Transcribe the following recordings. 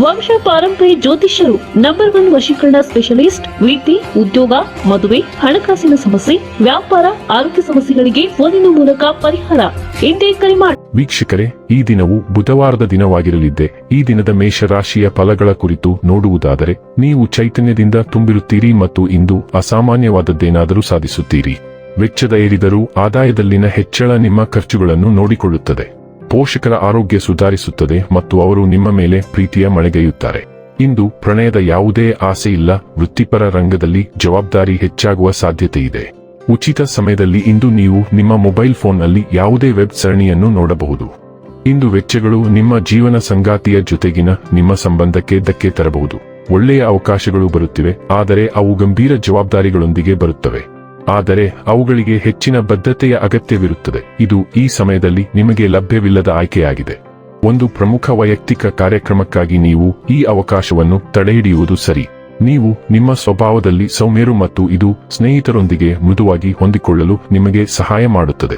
ವಂಶ ಪಾರಂಪರ್ಯ ಜ್ಯೋತಿಷ್ಯರು ನಂಬರ್ ಒನ್ ವಶೀಕರಣ ಸ್ಪೆಷಲಿಸ್ಟ್ ವೃತ್ತಿ ಉದ್ಯೋಗ, ಮದುವೆ, ಹಣಕಾಸಿನ ಸಮಸ್ಯೆ, ವ್ಯಾಪಾರ, ಆರೋಗ್ಯ ಸಮಸ್ಯೆಗಳಿಗೆ ಫೋನಿನ ಮೂಲಕ ಪರಿಹಾರ. ಎಂದೇ ಕರೆ ಮಾಡಿ ವೀಕ್ಷಕರೇ, ಈ ದಿನವು ಬುಧವಾರದ ದಿನವಾಗಿರಲಿದ್ದೆ. ಈ ದಿನದ ಮೇಷರಾಶಿಯ ಫಲಗಳ ಕುರಿತು ನೋಡುವುದಾದರೆ, ನೀವು ಚೈತನ್ಯದಿಂದ ತುಂಬಿರುತ್ತೀರಿ ಮತ್ತು ಇಂದು ಅಸಾಮಾನ್ಯವಾದದ್ದೇನಾದರೂ ಸಾಧಿಸುತ್ತೀರಿ. ವೆಚ್ಚದ ಏರಿದರೂ ಆದಾಯದಲ್ಲಿನ ಹೆಚ್ಚಳ ನಿಮ್ಮ ಖರ್ಚುಗಳನ್ನು ನೋಡಿಕೊಳ್ಳುತ್ತದೆ. ಪೋಷಕರ ಆರೋಗ್ಯ ಸುಧಾರಿಸುತ್ತದೆ ಮತ್ತು ಅವರು ನಿಮ್ಮ ಮೇಲೆ ಪ್ರೀತಿಯ ಮಳೆಗೈಯುತ್ತಾರೆ. ಇಂದು ಪ್ರಣಯದ ಯಾವುದೇ ಆಸೆ ಇಲ್ಲ, ವೃತ್ತಿಪರ ರಂಗದಲ್ಲಿ ಜವಾಬ್ದಾರಿ ಹೆಚ್ಚಾಗುವ ಸಾಧ್ಯತೆ ಇದೆ ಉಚಿತ ಸಮಯದಲ್ಲಿ ಇಂದು ನೀವು ನಿಮ್ಮ ಮೊಬೈಲ್ ಫೋನ್ನಲ್ಲಿ ಯಾವುದೇ ವೆಬ್ ಸರಣಿಯನ್ನು ನೋಡಬಹುದು. ಇಂದು ವೆಚ್ಚಗಳು ನಿಮ್ಮ ಜೀವನ ಸಂಗಾತಿಯ ಜೊತೆಗಿನ ನಿಮ್ಮ ಸಂಬಂಧಕ್ಕೆ ಧಕ್ಕೆ ತರಬಹುದು. ಒಳ್ಳೆಯ ಅವಕಾಶಗಳು ಬರುತ್ತಿವೆ, ಆದರೆ ಅವು ಗಂಭೀರ ಜವಾಬ್ದಾರಿಗಳೊಂದಿಗೆ ಬರುತ್ತವೆ. ಆದರೆ ಅವುಗಳಿಗೆ ಹೆಚ್ಚಿನ ಬದ್ಧತೆಯ ಅಗತ್ಯವಿರುತ್ತದೆ. ಇದು ಈ ಸಮಯದಲ್ಲಿ ನಿಮಗೆ ಲಭ್ಯವಿಲ್ಲದ ಆಯ್ಕೆಯಾಗಿದೆ. ಒಂದು ಪ್ರಮುಖ ವೈಯಕ್ತಿಕ ಕಾರ್ಯಕ್ರಮಕ್ಕಾಗಿ ನೀವು ಈ ಅವಕಾಶವನ್ನು ತಡೆಹಿಡಿಯುವುದು ಸರಿ. ನೀವು ನಿಮ್ಮ ಸ್ವಭಾವದಲ್ಲಿ ಸೌಮ್ಯರು ಮತ್ತು ಇದು ಸ್ನೇಹಿತರೊಂದಿಗೆ ಮೃದುವಾಗಿ ಹೊಂದಿಕೊಳ್ಳಲು ನಿಮಗೆ ಸಹಾಯ ಮಾಡುತ್ತದೆ.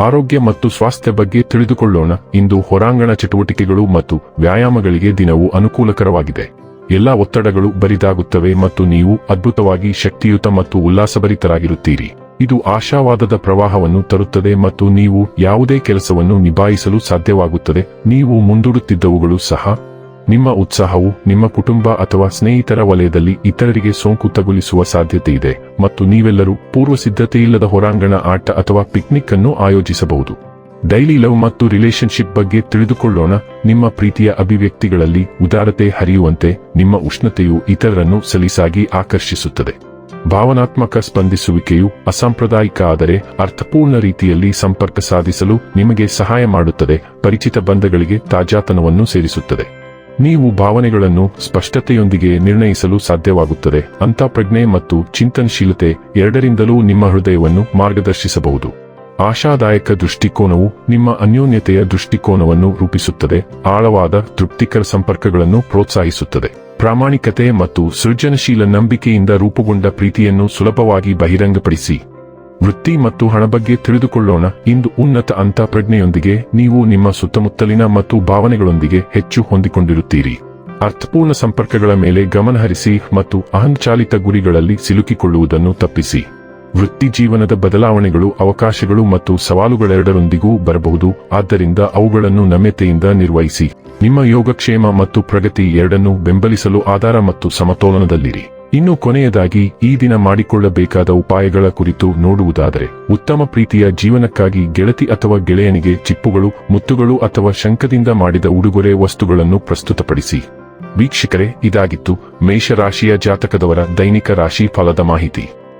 ಆರೋಗ್ಯ ಮತ್ತು ಸ್ವಾಸ್ಥ್ಯ ಬಗ್ಗೆ ತಿಳಿದುಕೊಳ್ಳೋಣ. ಇಂದು ಹೊರಾಂಗಣ ಚಟುವಟಿಕೆಗಳು ಮತ್ತು ವ್ಯಾಯಾಮಗಳಿಗೆ ದಿನವು ಅನುಕೂಲಕರವಾಗಿದೆ. ಎಲ್ಲಾ ಒತ್ತಡಗಳು ಬರಿದಾಗುತ್ತವೆ ಮತ್ತು ನೀವು ಅದ್ಭುತವಾಗಿ ಶಕ್ತಿಯುತ ಮತ್ತು ಉಲ್ಲಾಸಭರಿತರಾಗಿರುತ್ತೀರಿ. ಇದು ಆಶಾವಾದದ ಪ್ರವಾಹವನ್ನು ತರುತ್ತದೆ ಮತ್ತು ನೀವು ಯಾವುದೇ ಕೆಲಸವನ್ನು ನಿಭಾಯಿಸಲು ಸಾಧ್ಯವಾಗುತ್ತದೆ. ನೀವು ಮುಂದೂಡುತ್ತಿದ್ದವುಗಳು ಸಹ ನಿಮ್ಮ ಉತ್ಸಾಹವು ನಿಮ್ಮ ಕುಟುಂಬ ಅಥವಾ ಸ್ನೇಹಿತರ ವಲಯದಲ್ಲಿ ಇತರರಿಗೆ ಸೋಂಕು ತಗುಲಿಸುವ ಸಾಧ್ಯತೆ ಇದೆ ಮತ್ತು ನೀವೆಲ್ಲರೂ ಪೂರ್ವ ಸಿದ್ಧತೆಯಿಲ್ಲದ ಹೊರಾಂಗಣ ಆಟ ಅಥವಾ ಪಿಕ್ನಿಕ್ ಅನ್ನು ಆಯೋಜಿಸಬಹುದು. ಡೈಲಿ ಲವ್ ಮತ್ತು ರಿಲೇಶನ್ಶಿಪ್ ಬಗ್ಗೆ ತಿಳಿದುಕೊಳ್ಳೋಣ. ನಿಮ್ಮ ಪ್ರೀತಿಯ ಅಭಿವ್ಯಕ್ತಿಗಳಲ್ಲಿ ಉದಾರತೆ ಹರಿಯುವಂತೆ ನಿಮ್ಮ ಉಷ್ಣತೆಯು ಇತರರನ್ನು ಸಲೀಸಾಗಿ ಆಕರ್ಷಿಸುತ್ತದೆ. ಭಾವನಾತ್ಮಕ ಸ್ಪಂದಿಸುವಿಕೆಯು ಅಸಾಂಪ್ರದಾಯಿಕ ಆದರೆ ಅರ್ಥಪೂರ್ಣ ರೀತಿಯಲ್ಲಿ ಸಂಪರ್ಕ ಸಾಧಿಸಲು ನಿಮಗೆ ಸಹಾಯ ಮಾಡುತ್ತದೆ, ಪರಿಚಿತ ಬಂಧಗಳಿಗೆ ತಾಜಾತನವನ್ನು ಸೇರಿಸುತ್ತದೆ. ನೀವು ಭಾವನೆಗಳನ್ನು ಸ್ಪಷ್ಟತೆಯೊಂದಿಗೆ ನಿರ್ಣಯಿಸಲು ಸಾಧ್ಯವಾಗುತ್ತದೆ. ಅಂತಃಪ್ರಜ್ಞೆ ಮತ್ತು ಚಿಂತನಶೀಲತೆ ಎರಡರಿಂದಲೂ ನಿಮ್ಮ ಹೃದಯವನ್ನು ಮಾರ್ಗದರ್ಶಿಸಬಹುದು. ಆಶಾದಾಯಕ ದೃಷ್ಟಿಕೋನವು ನಿಮ್ಮ ಅನ್ಯೋನ್ಯತೆಯ ದೃಷ್ಟಿಕೋನವನ್ನು ರೂಪಿಸುತ್ತದೆ, ಆಳವಾದ ತೃಪ್ತಿಕರ ಸಂಪರ್ಕಗಳನ್ನು ಪ್ರೋತ್ಸಾಹಿಸುತ್ತದೆ. ಪ್ರಾಮಾಣಿಕತೆ ಮತ್ತು ಸೃಜನಶೀಲ ನಂಬಿಕೆಯಿಂದ ರೂಪುಗೊಂಡ ಪ್ರೀತಿಯನ್ನು ಸುಲಭವಾಗಿ ಬಹಿರಂಗಪಡಿಸಿ. ವೃತ್ತಿ ಮತ್ತು ಹಣ ಬಗ್ಗೆ ತಿಳಿದುಕೊಳ್ಳೋಣ, ಇಂದು ಉನ್ನತ ಅಂತಃಪ್ರಜ್ಞೆಯೊಂದಿಗೆ ನೀವು ನಿಮ್ಮ ಸುತ್ತಮುತ್ತಲಿನ ಮತ್ತು ಭಾವನೆಗಳೊಂದಿಗೆ ಹೆಚ್ಚು ಹೊಂದಿಕೊಂಡಿರುತ್ತೀರಿ. ಅರ್ಥಪೂರ್ಣ ಸಂಪರ್ಕಗಳ ಮೇಲೆ ಗಮನಹರಿಸಿ ಮತ್ತು ಅಹಂಚಾಲಿತ ಗುರಿಗಳಲ್ಲಿ ಸಿಲುಕಿಕೊಳ್ಳುವುದನ್ನು ತಪ್ಪಿಸಿ. ವೃತ್ತಿ ಜೀವನದ ಬದಲಾವಣೆಗಳು, ಅವಕಾಶಗಳು ಮತ್ತು ಸವಾಲುಗಳೆರಡರೊಂದಿಗೂ ಬರಬಹುದು. ಆದ್ದರಿಂದ ಅವುಗಳನ್ನು ನಮ್ಯತೆಯಿಂದ ನಿರ್ವಹಿಸಿ. ನಿಮ್ಮ ಯೋಗಕ್ಷೇಮ ಮತ್ತು ಪ್ರಗತಿ ಎರಡನ್ನೂ ಬೆಂಬಲಿಸಲು ಆಧಾರ ಮತ್ತು ಸಮತೋಲನದಲ್ಲಿರಿ. ಇನ್ನು ಕೊನೆಯದಾಗಿ, ಈ ದಿನ ಮಾಡಿಕೊಳ್ಳಬೇಕಾದ ಉಪಾಯಗಳ ಕುರಿತು ನೋಡುವುದಾದರೆ, ಉತ್ತಮ ಪ್ರೀತಿಯ ಜೀವನಕ್ಕಾಗಿ ಗೆಳತಿ ಅಥವಾ ಗೆಳೆಯನಿಗೆ ಚಿಪ್ಪುಗಳು, ಮುತ್ತುಗಳು ಅಥವಾ ಶಂಕದಿಂದ ಮಾಡಿದ ಉಡುಗೊರೆ ವಸ್ತುಗಳನ್ನು ಪ್ರಸ್ತುತಪಡಿಸಿ. ವೀಕ್ಷಕರೇ, ಇದಾಗಿತ್ತು ಮೇಷರಾಶಿಯ ಜಾತಕದವರ ದೈನಿಕ ರಾಶಿ ಫಲದ ಮಾಹಿತಿ.